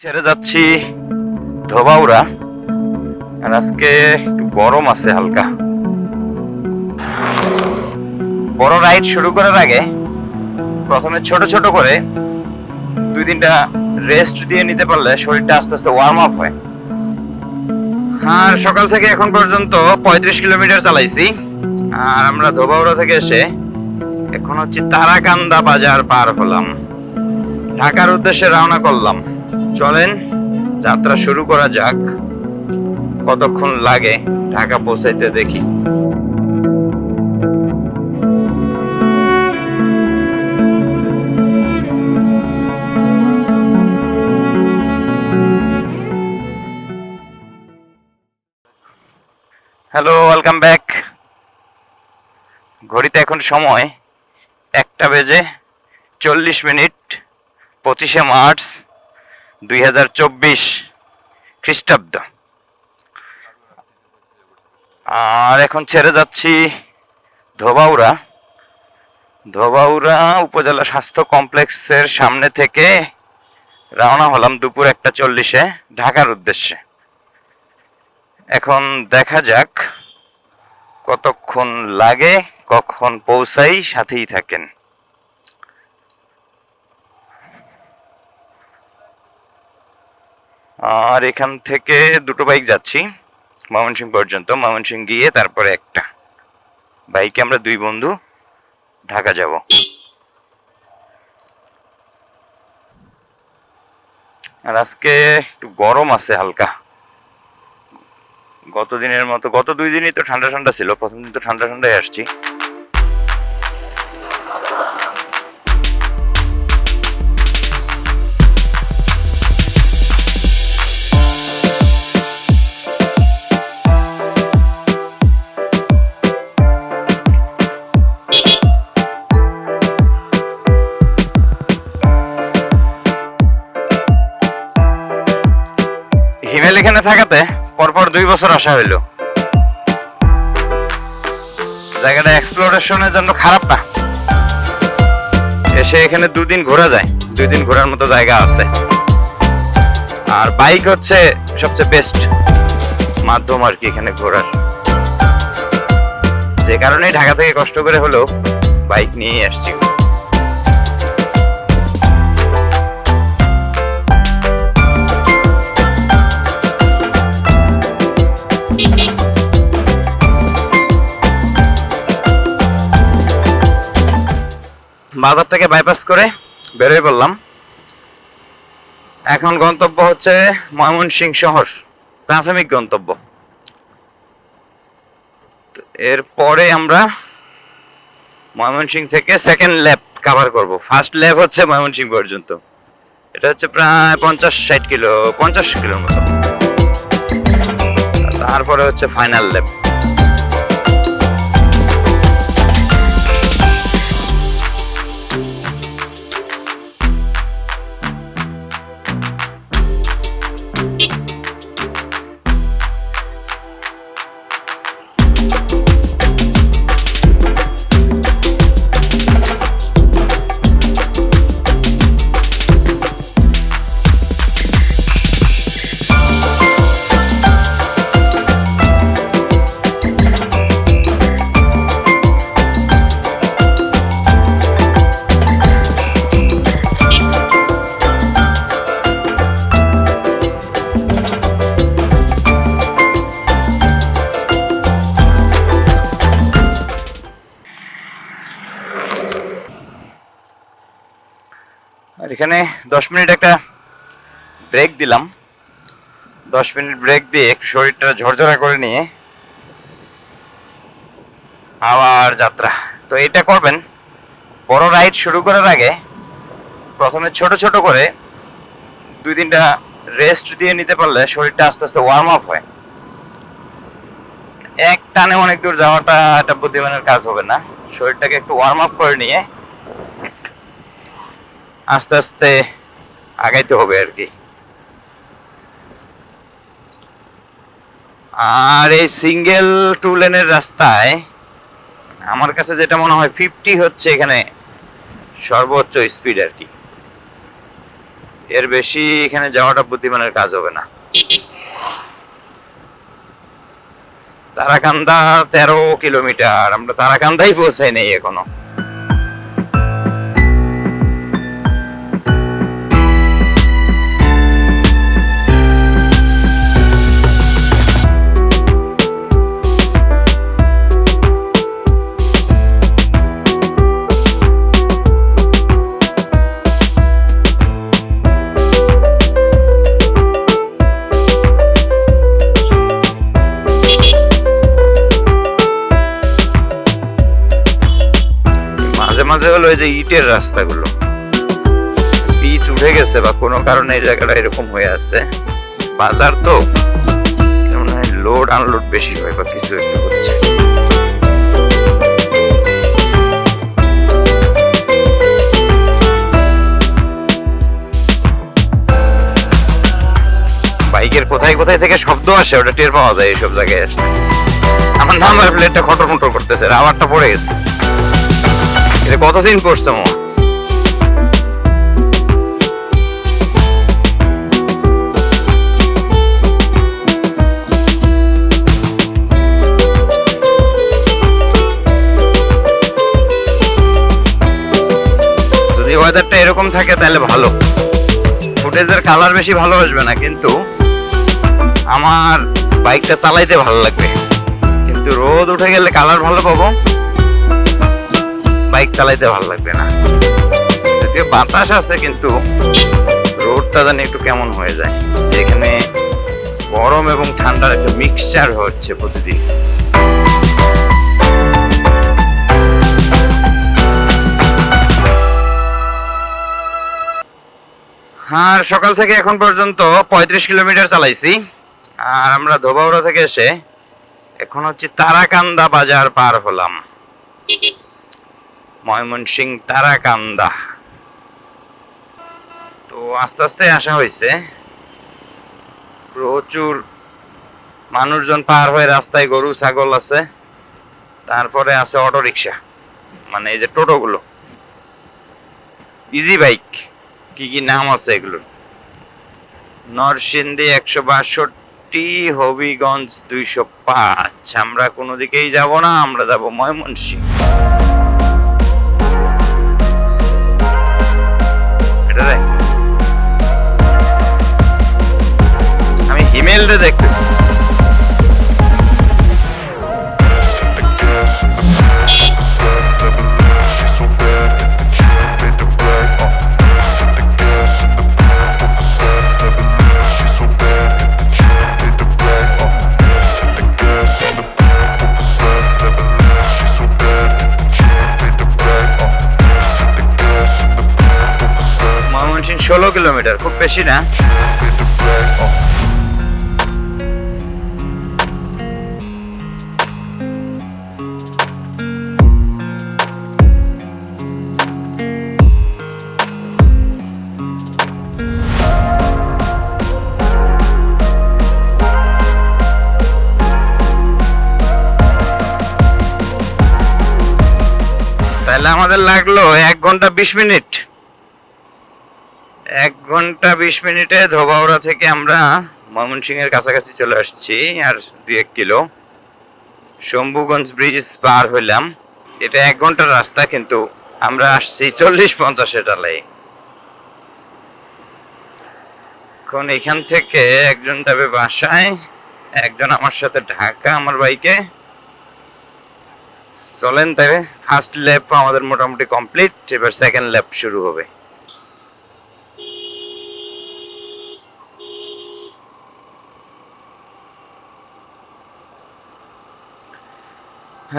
ছেড়ে যাচ্ছি। ধোবাউড়া। আর আজকে একটু গরম আছে হালকা। বড় রাইড শুরু করার আগে প্রথমে ছোট ছোট করে দুই তিনটা রেস্ট দিয়ে নিতে পারলে শরীরটা আস্তে আস্তে ওয়ার্ম আপ হয়। আর সকাল থেকে এখন পর্যন্ত পঁয়ত্রিশ কিলোমিটার চালাইছি। আর আমরা ধোবাউড়া থেকে এসে এখন হচ্ছে তারাকান্দা বাজার পার হলাম। ঢাকার উদ্দেশ্যে রওনা করলাম। চলেন, যাত্রা শুরু করা যাক। কতক্ষণ লাগে ঢাকা পৌঁছাইতে দেখি। হ্যালো ওয়েলকাম ব্যাক ঘড়িতে এখন সময় একটা বেজে চল্লিশ মিনিট, পঁচিশে মার্চ। দুই হাজার চব্বিশ খ্রিস্টাব্দ। আর এখন ছেড়ে যাচ্ছি ধোবাউড়া। ধোবাউড়া উপজেলা স্বাস্থ্য কমপ্লেক্সের সামনে থেকে রওনা হলাম দুপুর একটা চল্লিশে, ঢাকার উদ্দেশ্যে। এখন দেখা যাক কতক্ষণ লাগে, কখন পৌঁছাই, সাথেই থাকেন। আর এখান থেকে দুটো বাইক যাচ্ছি ময়মনসিং পর্যন্ত। ময়মনসিং গিয়ে তারপরে একটা বাইকে আমরা দুই বন্ধু ঢাকা যাব। আর আজকে একটু গরম আছে হালকা। গত দিনের মতো, গত দুই দিনই তো ঠান্ডা ঠান্ডা ছিল, প্রথম দিন তো ঠান্ডা ঠান্ডাই আসছি। এখানে থাকাতে পরপর দুই বছর আসা হইল। জায়গাটা এক্সপ্লোরেশনের জন্য খারাপ না। এসে এখানে দুদিন ঘোরা যায়। দুই দিন ঘোরার মতো জায়গা আছে। আর বাইক হচ্ছে সবচেয়ে বেস্ট মাধ্যম আর কি এখানে ঘোরার। যে কারণে ঢাকা থেকে কষ্ট করে হলেও বাইক নিয়ে আসছি। বাজার থেকে বাইপাস করে বেরোয় পড়লাম। এখন গন্তব্য হচ্ছে ময়মনসিং শহর, প্রাথমিক গন্তব্য। এরপরে আমরা ময়মনসিং থেকে সেকেন্ড ল্যাব কভার করব। ফার্স্ট ল্যাব হচ্ছে ময়মনসিং পর্যন্ত। এটা হচ্ছে প্রায় পঞ্চাশ ষাট কিলো, পঞ্চাশ কিলোর মতো। তারপরে হচ্ছে ফাইনাল ল্যাব এখানে দশ মিনিট একটা ব্রেক দিলাম। দশ মিনিট ব্রেক দিয়ে একটু শরীরটা ঝরঝরা করে নিয়ে আবার যাত্রা। তো এটা করবেন, বড় রাইড শুরু করার আগে প্রথমে ছোট ছোট করে দুই তিনটা রেস্ট দিয়ে নিতে পারলে শরীরটা আস্তে আস্তে ওয়ার্ম আপ হয়। এক টানে অনেক দূর যাওয়াটা একটা বুদ্ধিমানের কাজ হবে না। শরীরটাকে একটু ওয়ার্ম আপ করে নিয়ে আস্তে আস্তে আগাইতে হবে আর কি। আর এই সিঙ্গেল টু লেনের রাস্তায় আমার কাছে যেটা মনে হয় ফিফটি হচ্ছে এখানে সর্বোচ্চ স্পিড আর কি। এর বেশি এখানে যাওয়াটা বুদ্ধিমানের কাজ হবে না। তারাকান্দা তেরো কিলোমিটার, আমরা তারাকান্দাই পৌঁছাই নাই এখনও। যে ইটের রাস্তাগুলো। পিচ উঠে গেছে বা কোনো কারণে এই জায়গাটা এরকম হয়ে আছে। বাজার তো লোড আনলোড বেশি হয় বা কিছু একটা হচ্ছে। বাইকের কোথায় কোথায় থেকে শব্দ আসে, ওটা টের পাওয়া যায় এইসব জায়গায় আসলে। আমার নাম্বার প্লেটটা খটর মটর করতেছে রাবারটা পড়ে গেছে। এটা কতদিন করছে মামা যদি ওয়েদারটা এরকম থাকে তাহলে ভালো। ফুটেজের কালার বেশি ভালো আসবে না, কিন্তু আমার বাইকটা চালাইতে ভালো লাগবে। কিন্তু রোদ উঠে গেলে কালার ভালো পাবো। বাইক চালাইতে ভালো লাগবে না। যদিও বাতাস আছে কিন্তু রোডটা জানি একটু কেমন হয়ে যায়। যেখানে গরম এবং ঠান্ডার একটা মিক্সচার হচ্ছে প্রতিদিন। আর সকাল থেকে এখন পর্যন্ত পঁয়ত্রিশ কিলোমিটার চালাইছি। আর আমরা ধোবাউড়া থেকে এসে এখন হচ্ছে তারাকান্দা বাজার পার হলাম। ময়মনসিং তারাকান্দা। তো আস্তে আস্তে আসা হয়েছে প্রচুর মানুষজন পার হয়ে রাস্তায় গরু, ছাগল আছে। তারপরে আছে অটো রিক্সা মানে এই যে টোটোগুলো। Easy bike. কি কি নাম আছে এগুলোর? নরসিংদী একশো বাষট্টি, হবিগঞ্জ দুইশো পাঁচ। আমরা কোনো দিকেই যাব না, আমরা যাব ময়মনসিং এটা আমি হিমেলটা দেখতেছি। কিলোমিটার খুব বেশি না। তাহলে আমাদের লাগল এক ঘণ্টা বিশ মিনিট। ঘণ্টা বিশ মিনিটে ধোবাউড়া থেকে আমরা ময়মনসিং এর কাছাকাছি চলে আসছি, আর দুই এক কিলো। শম্ভুগঞ্জ ব্রিজ পার হইলাম। এটা এক ঘণ্টার রাস্তা, কিন্তু আমরা আসছি চল্লিশ পঞ্চাশে টালাই এখন এখান থেকে একজন যাবে বাসায়, একজন আমার সাথে ঢাকা, আমার বাইকে চলেন তবে ফার্স্ট ল্যাপ আমাদের মোটামুটি কমপ্লিট এবার সেকেন্ড ল্যাপ শুরু হবে।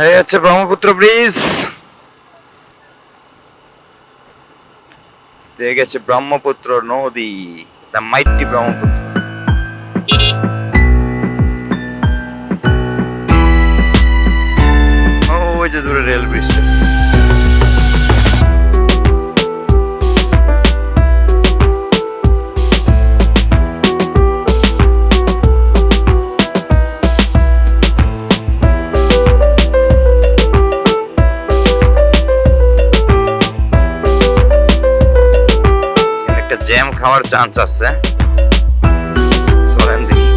এই হচ্ছে ব্রহ্মপুত্র ব্রিজ। দেখে গেছে ব্রহ্মপুত্র নদী দ্য মাইটি ব্রহ্মপুত্র। ওই যে দূরে রেল ব্রিজটা। খাওয়ার চান্স আছে। চলেন দেখি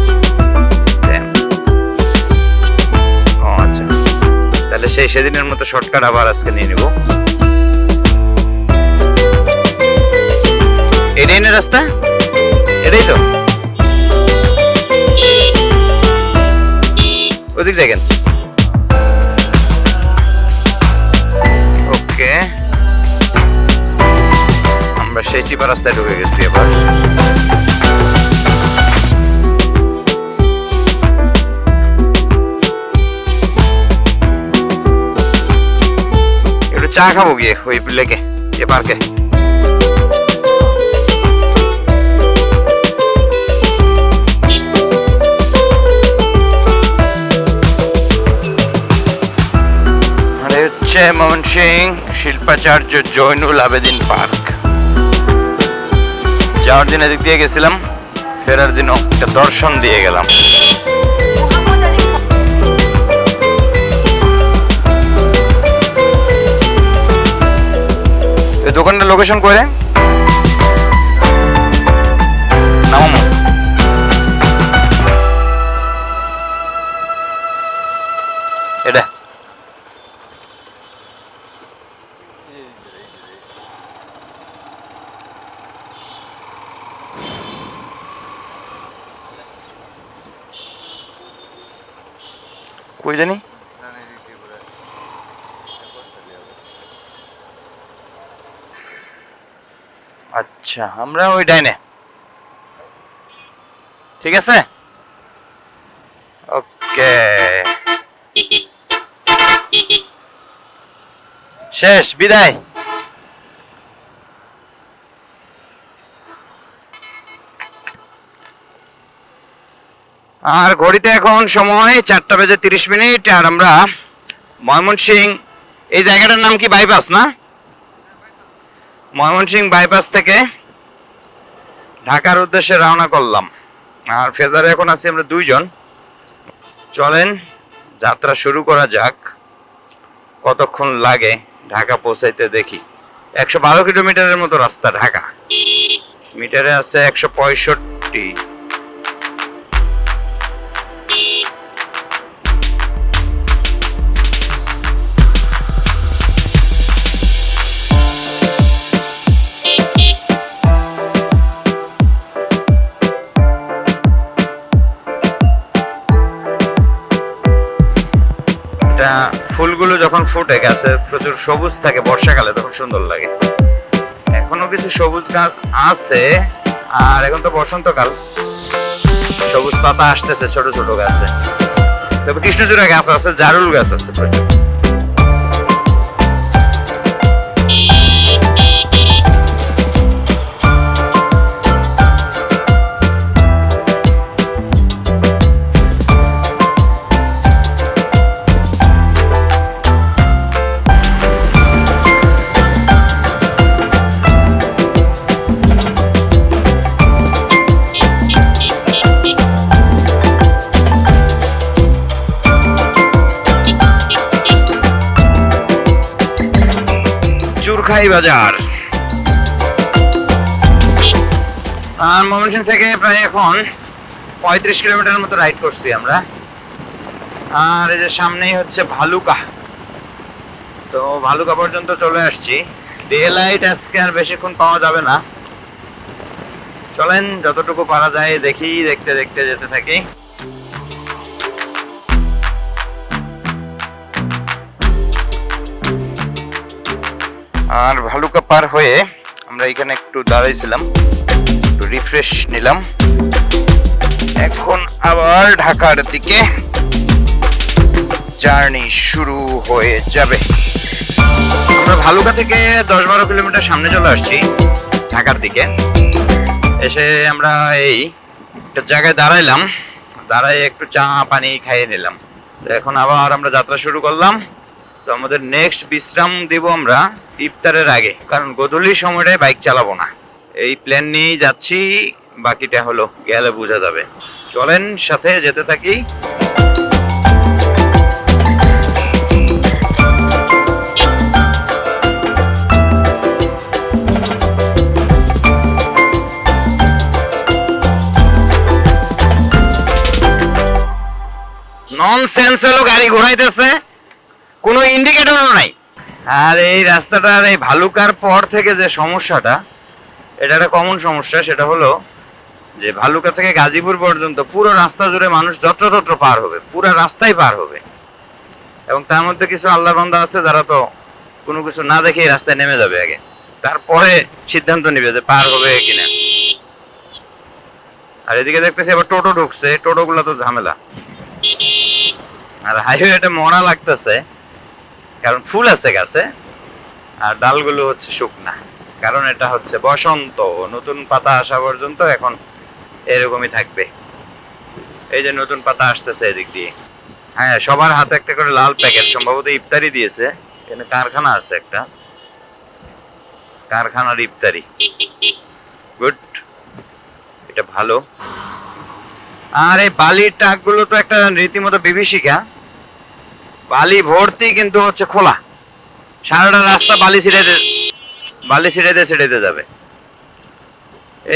আচ্ছা। তাহলে সেই সেদিনের মতো শর্টকাট আবার আজকে নিয়ে নিব। এটাই না রাস্তা। এটাই তো। ওদিক দেখেন। ওকে আমরা সেই চিপা রাস্তায় ঢুকে গেছি এবার। একটু চা খাব গিয়ে ওই লেকে, এ পার্কে। হচ্ছে ময়মনসিং, শিল্পাচার্য জৈনুল আবেদিন পার্ক। যাওয়ার দিন এদিক দিয়ে গেছিলাম, ফেরার দিনও একটা দর্শন দিয়ে গেলাম। এই দোকানটা লোকেশন করে কই জানি? আচ্ছা আমরা ওই ডাইনে। ঠিক আছে? ওকে। শেষ বিদায়। আর ঘড়িতে এখন সময় চারটা বেজে তিরিশ মিনিট, আর আমরা ময়মনসিং, এই জায়গাটার নাম কি বাইপাস না? ময়মনসিং বাইপাস থেকে ঢাকার উদ্দেশ্যে রওনা করলাম। আর ফেজারে এখন আছি আমরা দুইজন। চলেন, যাত্রা শুরু করা যাক। কতক্ষণ লাগে ঢাকা পৌঁছাইতে দেখি। একশো বারো কিলোমিটারের মতো রাস্তা ঢাকা। মিটারে আছে একশো পঁয়ষট্টি। যখন ফুটে গাছে, প্রচুর সবুজ থাকে, বর্ষাকালে তখন সুন্দর লাগে। এখনও কিছু সবুজ গাছ আছে, আর এখন তো বসন্তকাল। সবুজ পাতা আসতেছে ছোট ছোট গাছে। তবে কৃষ্ণচূড়া গাছ আছে, জারুল গাছ আছে প্রচুর। চুরখাই বাজার। আর ময়মনসিং থেকে প্রায় এখন পঁয়ত্রিশ কিলোমিটার মতো রাইড করছি আমরা। আর এই যে সামনেই হচ্ছে ভালুকা। তো ভালুকা পর্যন্ত চলে আসছি। ডে লাইট আজকে আর বেশিক্ষণ পাওয়া যাবে না। চলেন, যতটুকু পারা যায় দেখি, দেখতে দেখতে যেতে থাকি। আর ভালুকা পার হয়ে আমরা এখানে একটু দাঁড়াইছিলাম, একটু রিফ্রেশ নিলাম। এখন আবার ঢাকার দিকে জার্নি শুরু হয়ে যাবে। আমরা ভালুকা থেকে দশ বারো কিলোমিটার সামনে চলে আসছি ঢাকার দিকে। এসে আমরা এই একটা জায়গায় দাঁড়াইলাম দাঁড়াই একটু চা, পানি খাইয়ে নিলাম। এখন আবার আমরা যাত্রা শুরু করলাম। তো আমাদের নেক্সট বিশ্রাম দেব আমরা ইফতারের আগে, কারণ গধূলির সময়টায় বাইক চালাবো না। এই প্ল্যান নিয়েই যাচ্ছি, বাকিটা হলো গেলে বোঝা যাবে। চলেন সাথে যেতে থাকি। নন সেন্স হলো, গাড়ি ঘোরাইতেছে। কোনো ইন্ডিকেটরও নাই। আর এই রাস্তাটার এই ভালুকার পর থেকে যে সমস্যাটা, এটা একটা কমন সমস্যা, সেটা হলো যে ভালুকা থেকে গাজীপুর পর্যন্ত পুরো রাস্তা জুড়ে মানুষ যত্রতত্র পার হবে, পুরো রাস্তাই পার হবে। এবং তার মধ্যে কিছু আল্লাহ বান্দা আছে, যারা তো কোনো কিছু না দেখেই রাস্তায় নেমে যাবে আগে। তারপরে সিদ্ধান্ত নিবে যে পার হবে কিনা। আর এদিকে দেখতেছি আবার টোটো ঢুকছে টোটো গুলো তো ঝামেলা। আর হাইওয়েটা মরা লাগতেছে। কারণ ফুল আছে গাছে, আর ডালগুলো হচ্ছে শুকনা। কারণ এটা হচ্ছে বসন্ত, নতুন পাতা আসা পর্যন্ত এখন এরকমই থাকবে। এই যে নতুন পাতা আসতেছে এদিক দিয়ে। হ্যাঁ সবার হাতে একটা করে লাল প্যাকেট, সম্ভবত ইফতারি দিয়েছে। এখানে কারখানা আছে একটা। কারখানার ইফতারি। গুড। এটা ভালো। আর এই বালির ট্রাকগুলো তো একটা রীতিমতো বিভীষিকা। বালি ভর্তি কিন্তু হচ্ছে খোলা। সারাটা রাস্তা বালি ছিটাইতে বালি ছিটাইতে ছিটাইতে যাবে।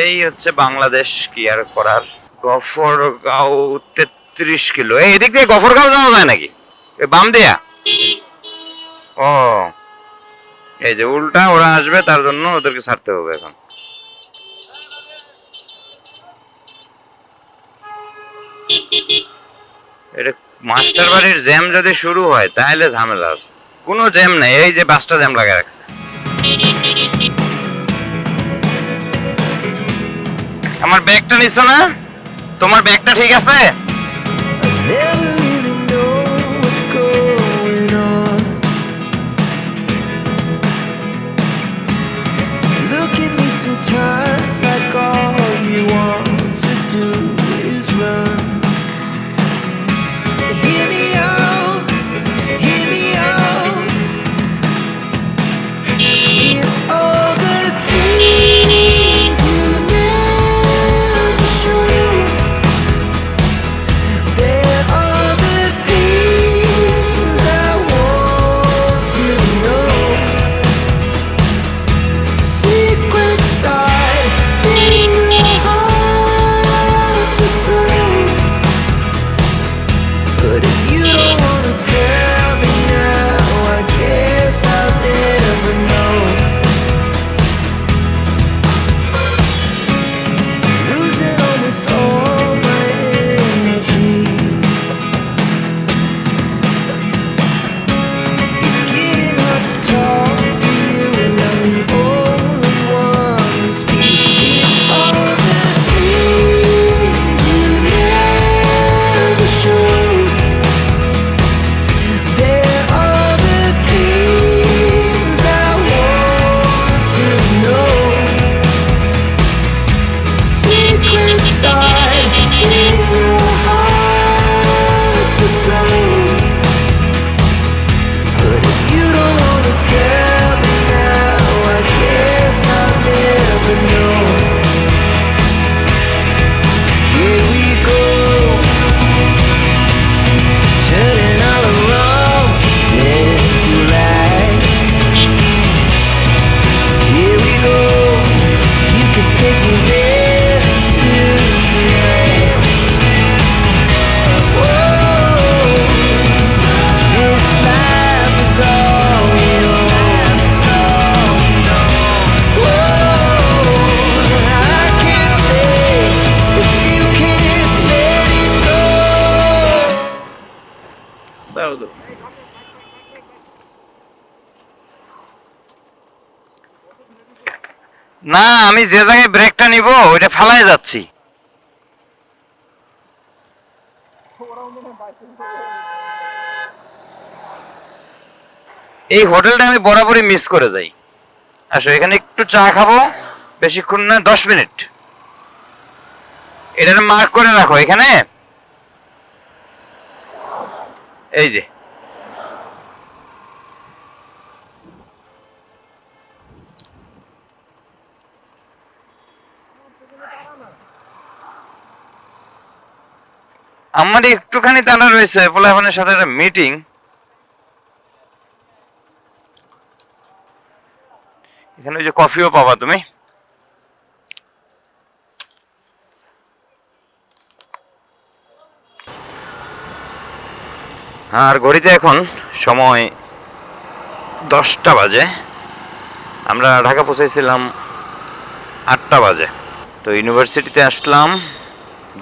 এই হচ্ছে বাংলাদেশ কি আর করার? গফরগাঁও তেত্রিশ কিলো। এই এদিক দিয়ে গফরগাঁও যাওয়া যায় নাকি? বাম দিয়া? ও, এই যে উল্টা ওরা আসবে, তার জন্য ওদেরকে ছাড়তে হবে এখন। এটা মাস্টার বাড়ির জ্যাম যদি শুরু হয়, তাহলে ঝামেলা আছে। কোনো জ্যাম নেই, এই যে বাসটা জ্যাম লাগা রাখছে। আমার ব্যাগটা নিছো না? তোমার ব্যাগটা ঠিক আছে? না, আমি যে জায়গায় ব্রেকটা নিব, ওইটা ফালাই যাচ্ছি। এই হোটেলটা আমি বরাবরই মিস করে যাই। আসো, এখানে একটু চা খাব, বেশিক্ষণ না, দশ মিনিট। এটা মার্ক করে রাখো এখানে। এই যে। আমার একটুখানি তাড়া রয়েছে পোলাপানের সাথে একটা মিটিং এখানে ওই যে কফিও পাবা তুমি। আর ঘড়িতে এখন সময় দশটা বাজে। আমরা ঢাকা পৌঁছেছিলাম আটটা বাজে। তো ইউনিভার্সিটিতে আসলাম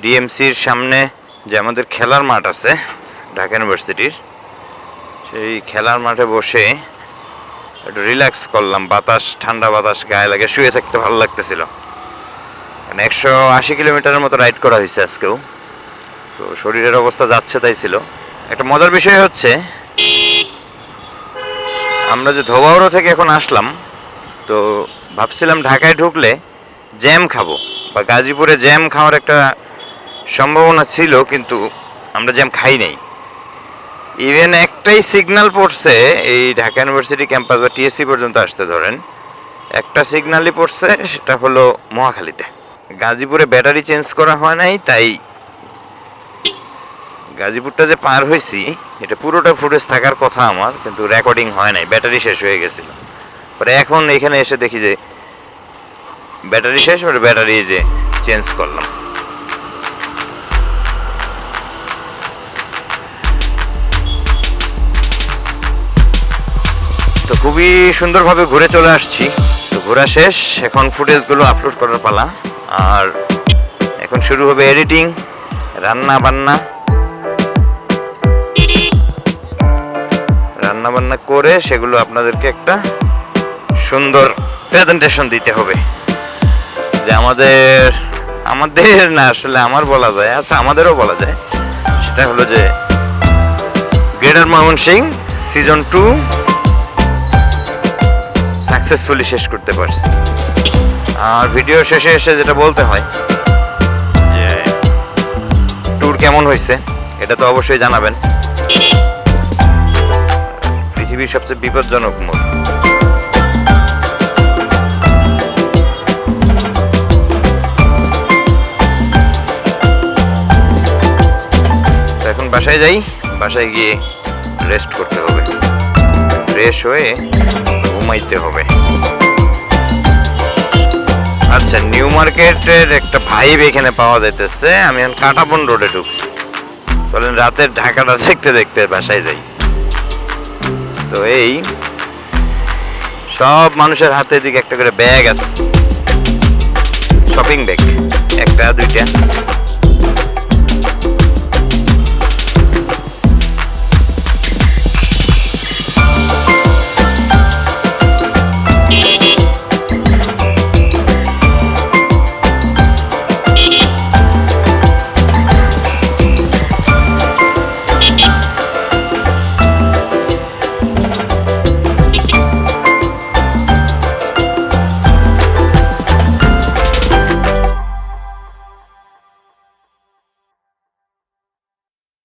ডিএমসির সামনে যে আমাদের খেলার মাঠ আছে, ঢাকা ইউনিভার্সিটির, সেই খেলার মাঠে বসে একটু রিল্যাক্স করলাম, বাতাস, ঠান্ডা বাতাস গায়ে লাগে, শুয়ে থাকতে ভালো লাগতেছিল। মানে একশো আশি কিলোমিটারের মতো রাইড করা হয়েছে আজকেও। তো শরীরের অবস্থা যাচ্ছে তাই ছিল। একটা মজার বিষয় হচ্ছে, আমরা যে ধোবাউড়ো থেকে এখন আসলাম, তো ভাবছিলাম ঢাকায় ঢুকলে জ্যাম খাব, বা গাজীপুরে জ্যাম খাওয়ার একটা সম্ভাবনা ছিল, কিন্তু আমরা জ্যাম খাই নাই। ইভেন একটাই সিগন্যাল পড়ছে, এই ঢাকা ইউনিভার্সিটি ক্যাম্পাস বা টিএসসি পর্যন্ত আসতে ধরেন, একটা সিগন্যালই পড়ছে, সেটা হলো মহাখালীতে। গাজীপুরে ব্যাটারি চেঞ্জ করা হয় নাই, তাই গাজীপুরটা যে পার হয়েছি, এটা পুরোটা ফুটেজ থাকার কথা আমার, কিন্তু রেকর্ডিং হয় নাই ব্যাটারি শেষ হয়ে গেছিল। পরে এখন এখানে এসে দেখি যে ব্যাটারি শেষ ব্যাটারি যে চেঞ্জ করলাম। খুবই সুন্দরভাবে ঘুরে চলে আসছি। তো ঘোরা শেষ, এখন ফুটেজগুলো আপলোড করার পালা। আর এখন শুরু হবে এডিটিং রান্না বান্না রান্না বান্না করে সেগুলো আপনাদেরকে একটা সুন্দর প্রেজেন্টেশন দিতে হবে। যে আমাদের আমাদের না, আসলে আমার বলা যায় আচ্ছা আমাদেরও বলা যায়। সেটা হলো যে greater Mymensingh season two successfully শেষ করতে পারছি। আর ভিডিও শেষে এসে যেটা বলতে হয়, যে ট্যুর কেমন হয়েছে, এটা তো অবশ্যই জানাবেন। পৃথিবীর সবচেয়ে বিপজ্জনক মোড়। এখন বাসায় যাই, বাসায় গিয়ে রেস্ট করতে হবে। ফ্রেশ হয়ে ঘুমাইতে হবে। আচ্ছা নিউ মার্কেটের একটা ভাইব এখানে পাওয়া যাইতেছে। আমি এখন কাটাবন রোডে ঢুকছি। চলেন, রাতের ঢাকাটা দেখতে দেখতে বাসায় যাই। তো এই, সব মানুষের হাতে দিকে একটা করে ব্যাগ আছে। শপিং ব্যাগ একটা, দুইটা।